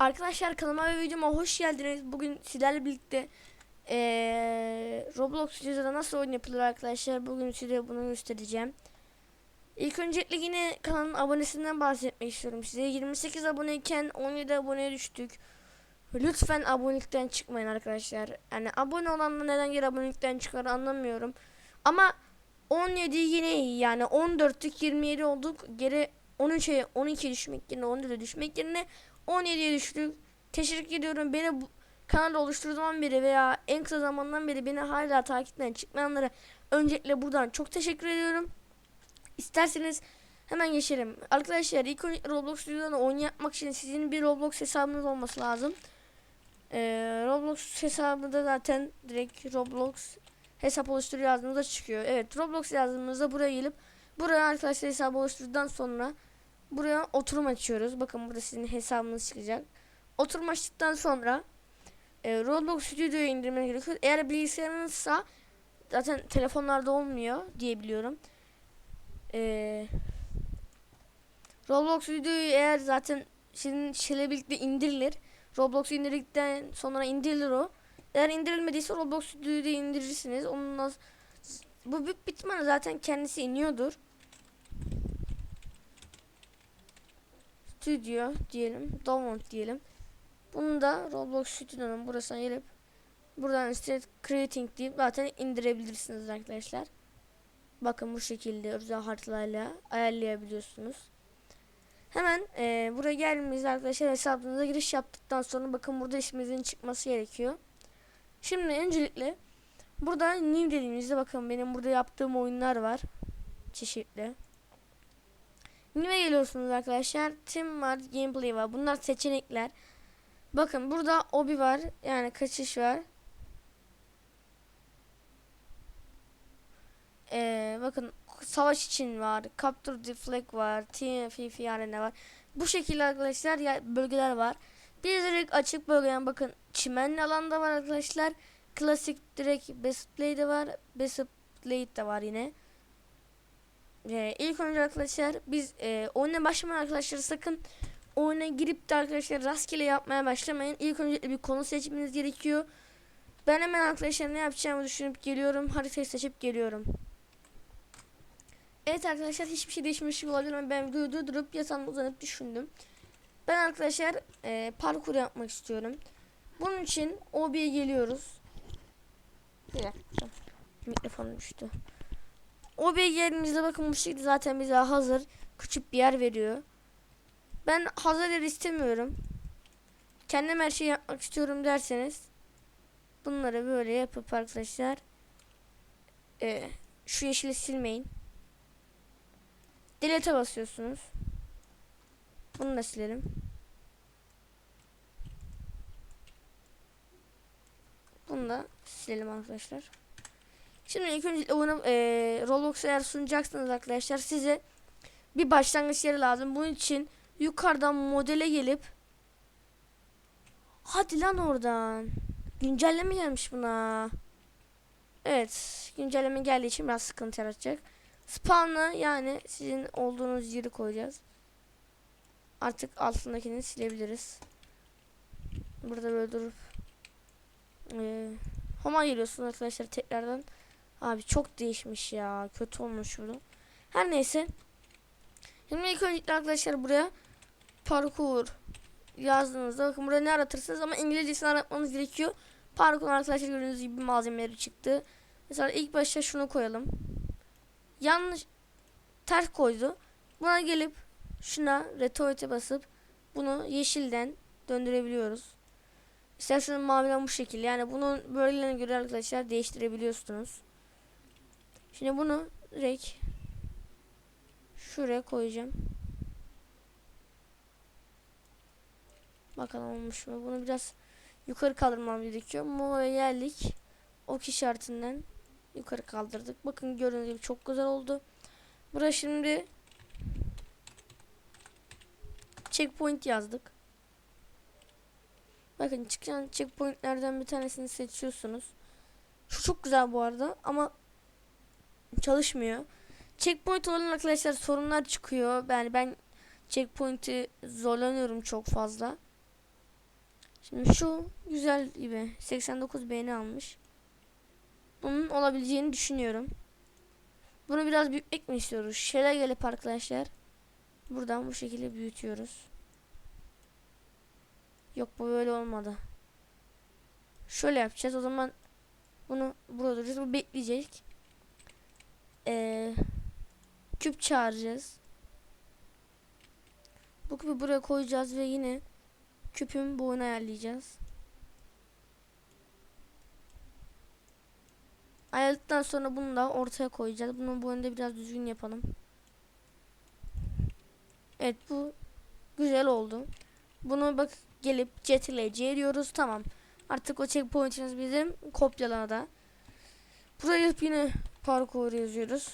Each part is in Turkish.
Arkadaşlar kanalıma ve videoma hoş geldiniz. Bugün sizlerle birlikte eee Roblox Stüdyo'da nasıl oyun yapılır arkadaşlar. Bugün size bunu göstereceğim. İlk öncelikle yine kanalın abonesinden bahsetmek istiyorum size. 28 aboneyken 17 aboneye düştük. Lütfen abonelikten çıkmayın arkadaşlar. Yani abone olanla neden geri abonelikten çıkar anlamıyorum. Ama 17 yine iyi yani 14'lük 27 olduk. Geri 13'e 12 düşmek yerine 14'e düşmek yerine 17'ye düştük. Teşekkür ediyorum. Beni bu kanalda oluşturduğundan beri veya en kısa zamandan beri beni hala takipten çıkmayanlara öncelikle buradan çok teşekkür ediyorum. İsterseniz hemen geçelim. Arkadaşlar ilk Roblox Studio'da oyun yapmak için sizin bir Roblox hesabınız olması lazım. Ee, Roblox hesabı da zaten direkt Roblox hesap oluştur yazdığınızda çıkıyor. Evet Roblox yazdığımızda buraya gelip buraya arkadaşlar hesabı oluşturduktan sonra buraya oturum açıyoruz. Bakın burada sizin hesabınız çıkacak. Oturum açtıktan sonra e, Roblox Studio'yu indirmeniz gerekiyor. Eğer bilgisayarınızsa zaten telefonlarda olmuyor diye biliyorum. E, Roblox Studio'yu eğer zaten sizin şeyle birlikte indirilir. Roblox indirdikten sonra indirilir o. Eğer indirilmediyse Roblox Studio'yu da indirirsiniz. Onunla bu büyük ihtimalle zaten kendisi iniyordur. Studio diyelim. Download diyelim. Bunu da Roblox Studio'nun burasına gelip buradan Start Creating deyip zaten indirebilirsiniz arkadaşlar. Bakın bu şekilde özel haritalarla ayarlayabiliyorsunuz. Hemen e, buraya geldiğimizde arkadaşlar hesabınıza giriş yaptıktan sonra bakın burada isminizin çıkması gerekiyor. Şimdi öncelikle burada new dediğimizde bakın benim burada yaptığım oyunlar var. Çeşitli. New'e geliyorsunuz arkadaşlar. Team var, gameplay var. Bunlar seçenekler. Bakın burada obi var. Yani kaçış var. Ee, bakın savaş için var. Capture flag var. TFF yani var. Bu şekilde arkadaşlar ya, bölgeler var. Bir direkt açık bölgeden bakın çimenli alanda var arkadaşlar. Klasik direkt best play de var. Best play de var yine. Ee, ilk önce arkadaşlar biz e, oyuna başlamayan arkadaşlar sakın oyuna girip de arkadaşlar rastgele yapmaya başlamayın. İlk önce bir konu seçmeniz gerekiyor. Ben hemen arkadaşlar ne yapacağımı düşünüp geliyorum. Haritayı seçip geliyorum. Evet arkadaşlar hiçbir şey değişmiş gibi olabilir ama ben videoyu durdurup yatağımda uzanıp düşündüm. Ben arkadaşlar e, parkur yapmak istiyorum. Bunun için OB'ye geliyoruz. Bir dakika. Mikrofon düştü. OB'ye geldiğimizde bakın bu şekilde zaten bize hazır küçük bir yer veriyor. Ben hazır yer istemiyorum. Kendim her şeyi yapmak istiyorum derseniz bunları böyle yapıp arkadaşlar e, şu yeşili silmeyin. Delete'e basıyorsunuz. Bunu da silelim. Bunu da silelim arkadaşlar. Şimdi ilk önce oyunu e, Roblox eğer sunacaksınız arkadaşlar size bir başlangıç yeri lazım. Bunun için yukarıdan modele gelip hadi lan oradan güncelleme gelmiş buna. Evet güncelleme geldiği için biraz sıkıntı yaratacak. Spawn'ı yani sizin olduğunuz yeri koyacağız. Artık altındakini silebiliriz. Burada böyle durup ee, Homa geliyorsunuz arkadaşlar tekrardan. Abi çok değişmiş ya. Kötü olmuş bunu. Her neyse. Şimdi ilk öncelikle arkadaşlar buraya parkur yazdığınızda bakın burada ne aratırsınız ama İngilizcesini aratmanız gerekiyor. Parkur arkadaşlar gördüğünüz gibi malzemeleri çıktı. Mesela ilk başta şunu koyalım. Yanlış ters koydu. Buna gelip şuna retorite basıp bunu yeşilden döndürebiliyoruz. İsterseniz maviden bu şekilde. Yani bunun bölgelerine göre arkadaşlar değiştirebiliyorsunuz. Şimdi bunu direkt şuraya koyacağım. Bakalım olmuş mu? Bunu biraz yukarı kaldırmam gerekiyor. Mova'ya geldik. Ok işaretinden yukarı kaldırdık. Bakın gördüğünüz gibi çok güzel oldu. Buraya şimdi checkpoint yazdık. Bakın çıkan checkpointlerden bir tanesini seçiyorsunuz. Şu çok güzel bu arada ama çalışmıyor. Checkpoint olan arkadaşlar sorunlar çıkıyor. Yani ben checkpoint'i zorlanıyorum çok fazla. Şimdi şu güzel gibi 89 beğeni almış. Bunun olabileceğini düşünüyorum. Bunu biraz büyütmek mi istiyoruz? Şöyle gelip arkadaşlar. Buradan bu şekilde büyütüyoruz. Yok bu böyle olmadı. Şöyle yapacağız. O zaman bunu burada duracağız. Bu bekleyecek. Ee, küp çağıracağız. Bu küpü buraya koyacağız ve yine küpün boyunu ayarlayacağız. Ayarladıktan sonra bunu da ortaya koyacağız. Bunun boyunu da biraz düzgün yapalım. Evet bu güzel oldu. Bunu bak gelip CTRL-C diyoruz. Tamam. Artık o checkpoint'imiz bizim kopyalada. Buraya gelip yine parkur yazıyoruz.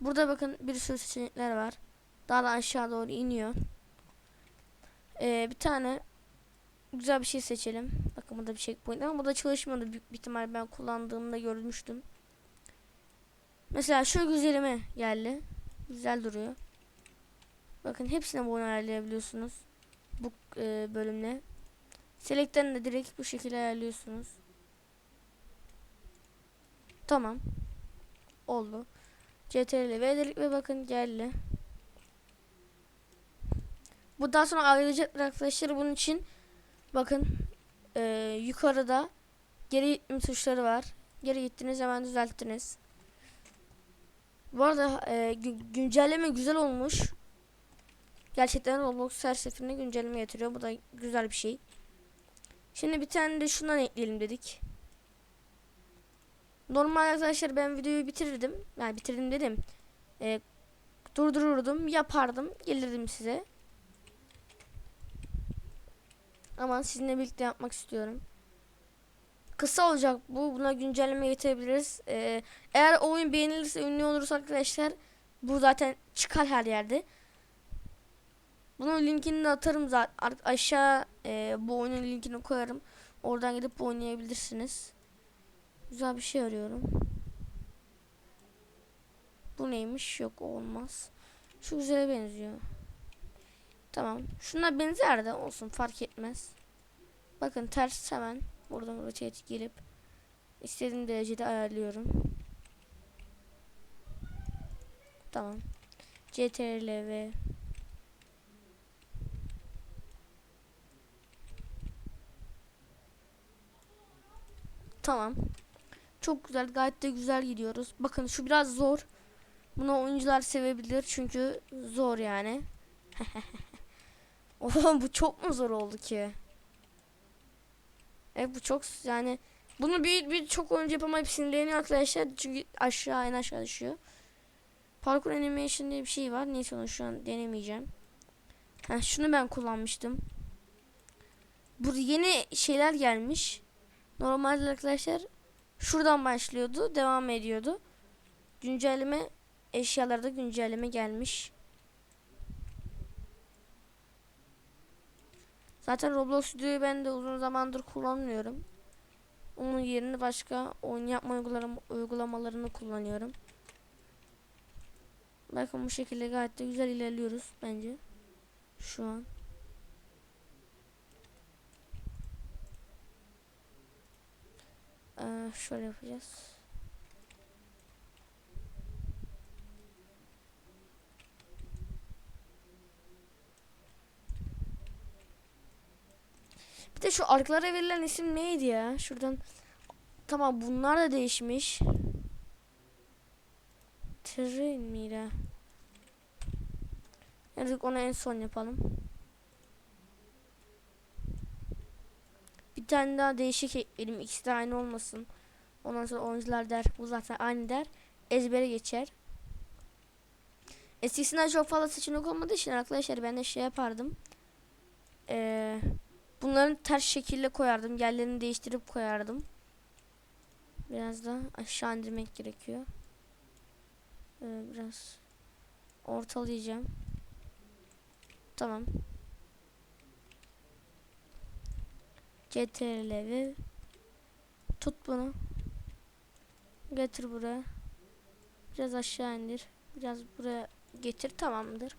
Burada bakın bir sürü seçenekler var. Daha da aşağı doğru iniyor. Ee, bir tane güzel bir şey seçelim. Bakın burada bir checkpoint ama bu da çalışmıyordu büyük bir ihtimal ben kullandığımda görmüştüm. Mesela şu güzelime geldi. Güzel duruyor. Bakın hepsine boyun ayarlayabiliyorsunuz. Bu e, bölümle. Select'ten de direkt bu şekilde ayarlıyorsunuz. Tamam. Oldu. CTRL V dedik ve bakın geldi. Bu daha sonra ayrılacaktır arkadaşlar. Bunun için bakın e, yukarıda geri gitme tuşları var. Geri gittiniz hemen düzelttiniz. Bu arada e, gü- güncelleme güzel olmuş. Gerçekten Roblox her seferinde güncelleme getiriyor. Bu da güzel bir şey. Şimdi bir tane de şundan ekleyelim dedik. Normal arkadaşlar ben videoyu bitirirdim. Yani bitirdim dedim. E, durdururdum, yapardım, gelirdim size. Ama sizinle birlikte yapmak istiyorum. Kısa olacak bu. Buna güncelleme getirebiliriz. Ee, eğer oyun beğenilirse ünlü olursa arkadaşlar bu zaten çıkar her yerde. Bunun linkini de atarım zaten. Aşağı e, bu oyunun linkini koyarım. Oradan gidip oynayabilirsiniz. Güzel bir şey arıyorum. Bu neymiş? Yok olmaz. Şu güzele benziyor. Tamam. Şuna benzer de olsun fark etmez. Bakın ters hemen buradan rotate gelip istediğim derecede ayarlıyorum. Tamam. CTRL ve Tamam. Çok güzel. Gayet de güzel gidiyoruz. Bakın şu biraz zor. Bunu oyuncular sevebilir çünkü zor yani. Oğlum bu çok mu zor oldu ki? Evet bu çok yani bunu bir, bir çok oyuncu yapamayıp sinirleniyor arkadaşlar çünkü aşağı en aşağı düşüyor. Parkur animation diye bir şey var. Neyse onu şu an denemeyeceğim. Ha şunu ben kullanmıştım. Bu yeni şeyler gelmiş. Normalde arkadaşlar şuradan başlıyordu, devam ediyordu. Güncelleme eşyalarda güncelleme gelmiş. Zaten Roblox Studio'yu ben de uzun zamandır kullanmıyorum. Onun yerine başka oyun yapma uygulama, uygulamalarını kullanıyorum. Bakın bu şekilde gayet de güzel ilerliyoruz bence. Şu an. Ee, şöyle yapacağız. Bir de şu arkalara verilen isim neydi ya? Şuradan. Tamam bunlar da değişmiş. Terrain miydi? Evet onu en son yapalım. Bir tane daha değişik ekleyelim. İkisi de aynı olmasın. Ondan sonra oyuncular der. Bu zaten aynı der. Ezbere geçer. Eskisinden çok fazla seçenek olmadığı için arkadaşlar ben de şey yapardım. Eee Bunların ters şekilde koyardım. Yerlerini değiştirip koyardım. Biraz da aşağı indirmek gerekiyor. Ee, biraz ortalayacağım. Tamam. CTRL ve tut bunu. Getir buraya. Biraz aşağı indir. Biraz buraya getir. Tamamdır.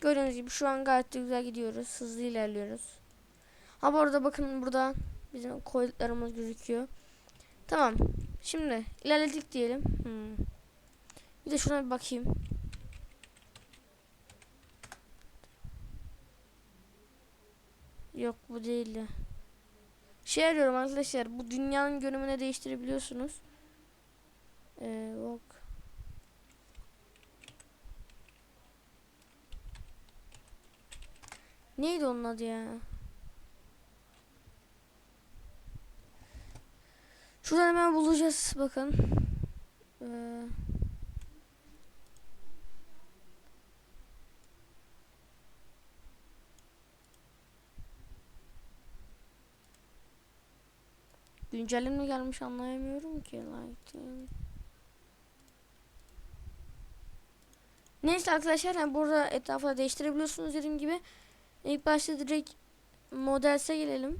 Gördüğünüz gibi şu an gayet de güzel gidiyoruz. Hızlı ilerliyoruz. Ha bu arada bakın burada bizim koyduklarımız gözüküyor. Tamam. Şimdi ilerledik diyelim. Hmm. Bir de şuna bir bakayım. Yok bu değildi. Şey arıyorum arkadaşlar. Bu dünyanın görünümünü değiştirebiliyorsunuz. Ee, yok. Neydi onun adı ya? Şuradan hemen bulacağız bakın. Ee, güncelleme gelmiş anlayamıyorum ki. Lighting. Neyse arkadaşlar yani burada etrafı değiştirebiliyorsunuz dediğim gibi. İlk başta direkt modelse gelelim.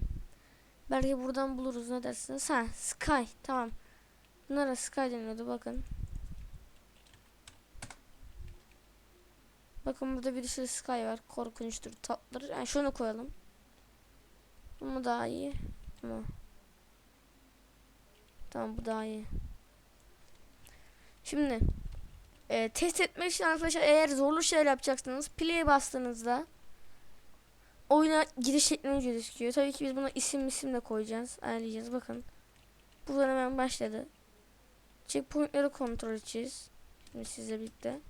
Belki buradan buluruz ne dersiniz? Ha Sky tamam. Bunlara Sky deniyordu bakın. Bakın burada bir sürü Sky var. Korkunçtur tatlıdır. Yani şunu koyalım. Bu daha iyi. Ama. Tamam bu daha iyi. Şimdi e, test etmek için arkadaşlar eğer zorlu şeyler yapacaksınız play bastığınızda oyuna giriş şeklimiz gözüküyor. Tabii ki biz buna isim isim de koyacağız. Ayarlayacağız. Bakın. Buradan hemen başladı. Checkpoint'leri kontrol edeceğiz. Şimdi sizle birlikte.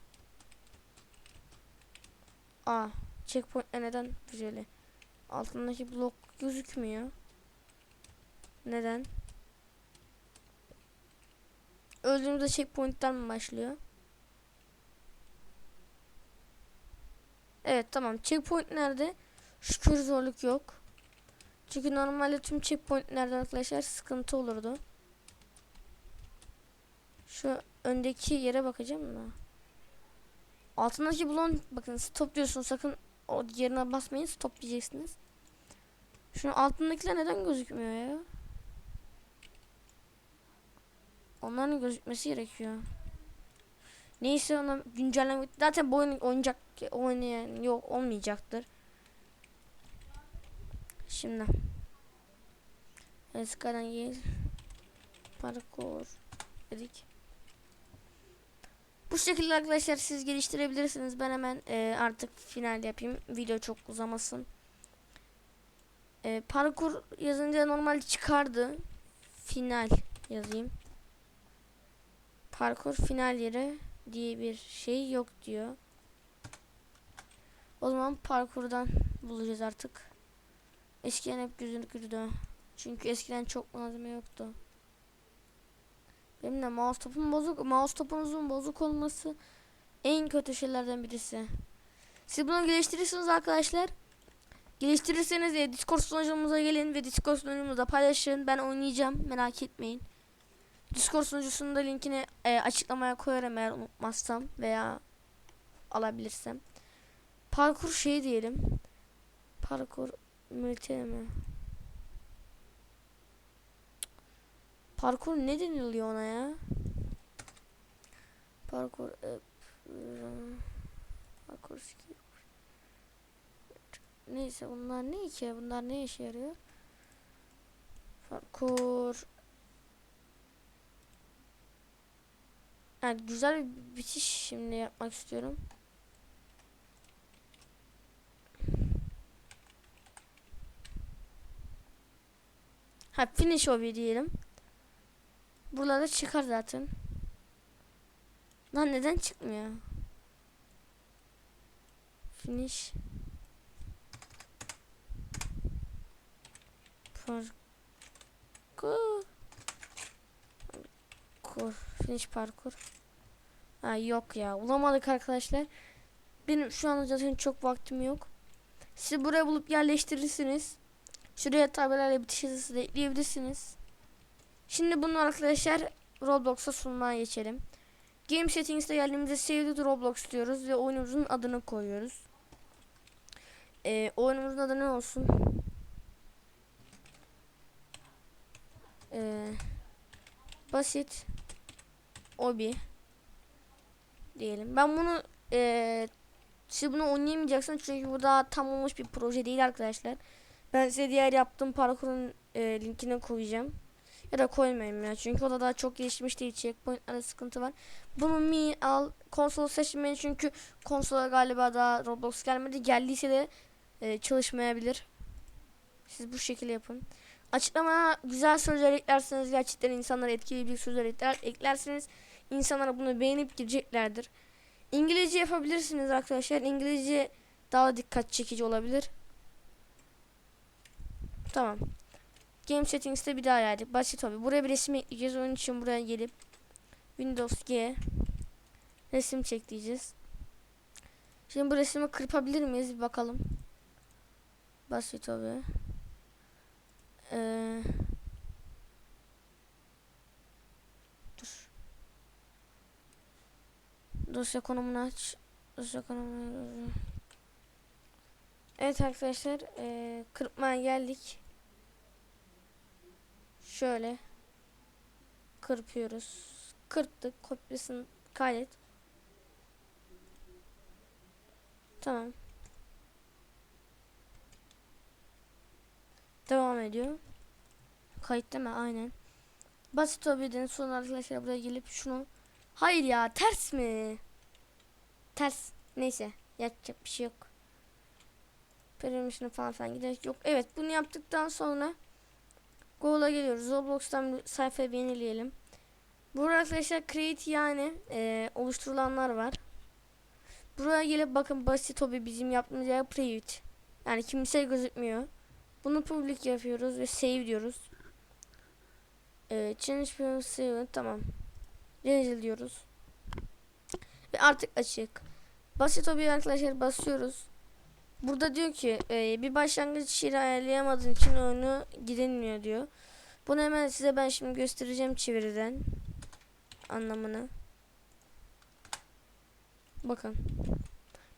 Aa. Checkpoint'ler neden böyle? Altındaki blok gözükmüyor. Neden? Öldüğümüzde checkpoint'ten mi başlıyor? Evet tamam. Checkpoint nerede? Şükür zorluk yok. Çünkü normalde tüm checkpointlerde arkadaşlar sıkıntı olurdu. Şu öndeki yere bakacağım da. Altındaki blon bakın stop diyorsun sakın o yerine basmayın stop diyeceksiniz. Şunun altındakiler neden gözükmüyor ya? Onların gözükmesi gerekiyor. Neyse ona güncelleme zaten bu oyun oynayacak oynayan yok olmayacaktır. Şimdi. Eskadan gel. Parkur dedik. Bu şekilde arkadaşlar siz geliştirebilirsiniz. Ben hemen e, artık final yapayım. Video çok uzamasın. E, parkur yazınca normal çıkardı. Final yazayım. Parkur final yeri diye bir şey yok diyor. O zaman parkurdan bulacağız artık. Eskiden hep gözükürdü. Çünkü eskiden çok malzeme yoktu. Benim de mouse topum bozuk. Mouse topunuzun bozuk olması en kötü şeylerden birisi. Siz bunu geliştirirsiniz arkadaşlar. Geliştirirseniz de Discord sunucumuza gelin ve Discord sunucumuzda paylaşın. Ben oynayacağım. Merak etmeyin. Discord sunucusunun da linkini e, açıklamaya koyarım eğer unutmazsam veya alabilirsem. Parkur şey diyelim. Parkur Multi mi? Parkur ne deniliyor ona ya? Parkur e, parkur skill. Neyse bunlar ne ki? Bunlar ne işe yarıyor? Parkur Yani güzel bir bitiş şimdi yapmak istiyorum. Ha finish hobby diyelim. Buralarda çıkar zaten. Lan neden çıkmıyor? Finish. Parkur. Parkur. Finish parkur. Ha yok ya. Bulamadık arkadaşlar. Benim şu an zaten çok vaktim yok. Siz buraya bulup yerleştirirsiniz. Şuraya tabelayla bitiş yazısı da ekleyebilirsiniz. Şimdi bunu arkadaşlar Roblox'a sunmaya geçelim. Game Settings'te geldiğimizde Save to Roblox diyoruz ve oyunumuzun adını koyuyoruz. Ee, oyunumuzun adı ne olsun? Ee, basit Obi diyelim. Ben bunu e, siz bunu oynayamayacaksınız çünkü bu daha tam olmuş bir proje değil arkadaşlar. Ben size diğer yaptığım parkurun e, linkini koyacağım. Ya da koymayayım ya. Çünkü o da daha çok gelişmiş değil. Checkpoint'larda sıkıntı var. Bunu mi al. Konsolu seçmeyin çünkü konsola galiba daha Roblox gelmedi. Geldiyse de e, çalışmayabilir. Siz bu şekilde yapın. Açıklamaya güzel sözler eklerseniz gerçekten insanlara etkileyici sözler ekler, eklerseniz insanlar bunu beğenip gireceklerdir. İngilizce yapabilirsiniz arkadaşlar. İngilizce daha dikkat çekici olabilir. Tamam. Game Settings'te bir daha geldik. Basit tabi. Buraya bir resim ekleyeceğiz. Onun için buraya gelip Windows G resim çek diyeceğiz. Şimdi bu resmi kırpabilir miyiz? Bir bakalım. Basit tabi. Ee, Dosya konumunu aç. Dosya konumunu Evet arkadaşlar ee, kırpmaya geldik. Şöyle kırpıyoruz. Kırptık. Kopyasını kaydet. Tamam. Devam ediyor. Kayıt değil mi? Aynen. Basit obiden sonra arkadaşlar buraya gelip şunu Hayır ya ters mi? Ters. Neyse. Yapacak bir şey yok. Permission'ı falan filan giderek yok. Evet bunu yaptıktan sonra Google'a geliyoruz. Roblox'tan sayfayı yenileyelim. Burada arkadaşlar create yani e, oluşturulanlar var. Buraya gelip bakın basit hobi bizim yaptığımız yer private. Yani kimse gözükmüyor. Bunu public yapıyoruz ve save diyoruz. E, change film save tamam. Cancel diyoruz. Ve artık açık. Basit hobi arkadaşlar basıyoruz. Burada diyor ki e, bir başlangıç yeri ayarlayamadığın için oyunu girilmiyor diyor. Bunu hemen size ben şimdi göstereceğim çeviriden anlamını. Bakın.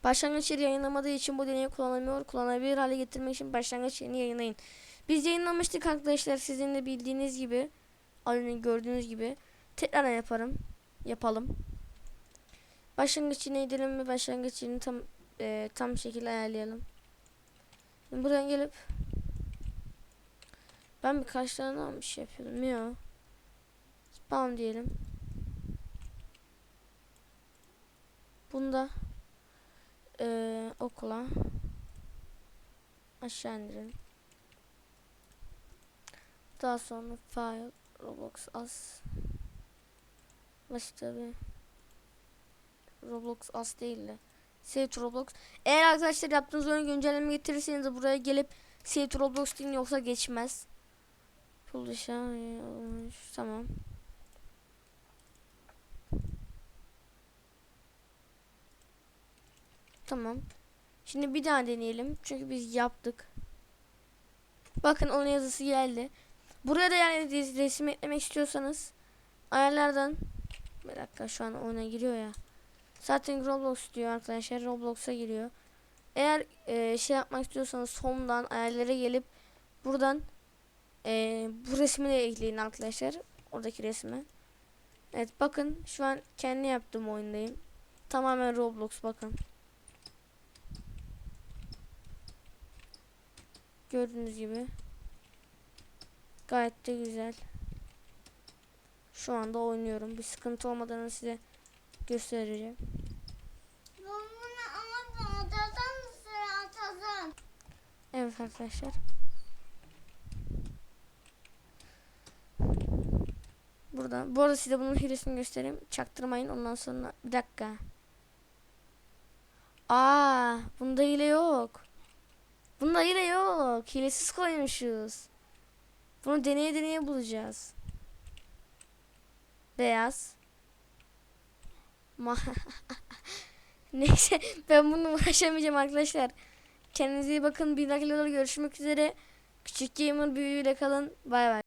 Başlangıç yeri yayınlamadığı için bu deneyi kullanamıyor. Kullanabilir hale getirmek için başlangıç yerini yayınlayın. Biz yayınlamıştık arkadaşlar sizin de bildiğiniz gibi. Gördüğünüz gibi. Tekrar yaparım. Yapalım. Başlangıç yerini edelim ve başlangıç yerini tam e, tam şekilde ayarlayalım. Şimdi buradan gelip ben birkaç tane bir şey yapıyordum ya. Spam diyelim. Bunda e, okula aşağı indirelim. Daha sonra file Roblox as basit tabi Roblox as değil de Save Roblox. Eğer arkadaşlar yaptığınız oyunu güncelleme getirirseniz buraya gelip Save Roblox deyin yoksa geçmez. Olmuş. Tamam. Tamam. Şimdi bir daha deneyelim. Çünkü biz yaptık. Bakın onun yazısı geldi. Buraya da yani resim eklemek istiyorsanız ayarlardan bir dakika şu an oyuna giriyor ya. Zaten Roblox diyor arkadaşlar. Roblox'a giriyor. Eğer e, şey yapmak istiyorsanız home'dan ayarlara gelip buradan e, bu resmi de ekleyin arkadaşlar. Oradaki resmi. Evet bakın şu an kendi yaptığım oyundayım. Tamamen Roblox bakın. Gördüğünüz gibi. Gayet de güzel. Şu anda oynuyorum. Bir sıkıntı olmadan size göstereceğim. Evet arkadaşlar. Burada. Bu arada size bunun hilesini göstereyim. Çaktırmayın. Ondan sonra bir dakika. Aa, bunda hile yok. Bunda hile yok. Hilesiz koymuşuz. Bunu deneye deneye bulacağız. Beyaz. Ma Neyse ben bunu uğraşamayacağım arkadaşlar. Kendinize iyi bakın. Bir dahaki videoda görüşmek üzere. Küçük Gamer büyüğüyle kalın. Bay bay.